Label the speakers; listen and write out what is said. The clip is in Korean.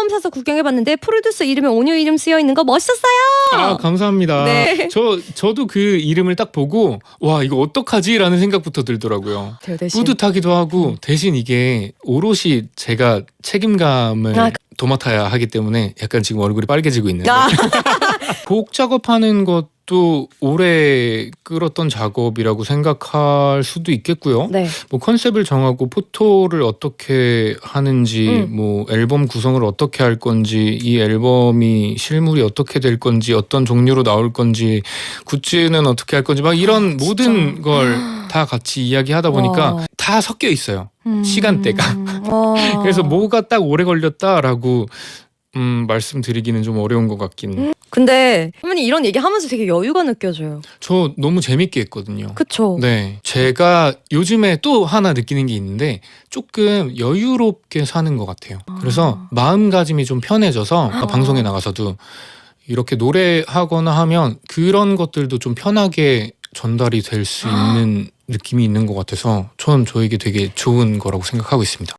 Speaker 1: 앨범 사서 구경해봤는데 프로듀서 이름에 오뉴 이름 쓰여 있는 거 멋있었어요.
Speaker 2: 아 감사합니다.
Speaker 1: 네.
Speaker 2: 저 저도 그 이름을 딱 보고 와 이거 어떡하지라는 생각부터 들더라고요.
Speaker 1: 대신
Speaker 2: 뿌듯하기도 하고 대신 이게 오롯이 제가 책임감을
Speaker 1: 아,
Speaker 2: 도맡아야 하기 때문에 약간 지금 얼굴이 빨개지고 있는데
Speaker 1: 아,
Speaker 2: 곡 작업하는 것 도 오래 끌었던 작업이라고 생각할 수도 있겠고요.
Speaker 1: 네.
Speaker 2: 뭐 컨셉을 정하고 포토를 어떻게 하는지
Speaker 1: 음.
Speaker 2: 뭐 앨범 구성을 어떻게 할 건지 이 앨범이 실물이 어떻게 될 건지 어떤 종류로 나올 건지 굿즈는 어떻게 할 건지 막 이런
Speaker 1: 아.
Speaker 2: 모든 걸 다 같이 이야기하다 보니까
Speaker 1: 와.
Speaker 2: 다 섞여 있어요.
Speaker 1: 음,
Speaker 2: 시간대가.
Speaker 1: 어.
Speaker 2: 그래서 뭐가 딱 오래 걸렸다라고 음, 말씀드리기는 좀 어려운 것 같긴.
Speaker 1: 음. 근데 선배님 이런 얘기 하면서 되게 여유가 느껴져요.
Speaker 2: 저 너무 재밌게 했거든요.
Speaker 1: 그쵸?
Speaker 2: 네. 제가 요즘에 또 하나 느끼는 게 있는데 조금 여유롭게 사는 것 같아요. 그래서 마음가짐이 좀 편해져서
Speaker 1: 아.
Speaker 2: 방송에 나가서도 이렇게 노래하거나 하면 그런 것들도 좀 편하게 전달이 될 수 있는 느낌이 있는 것 같아서 전 저에게 되게 좋은 거라고 생각하고 있습니다.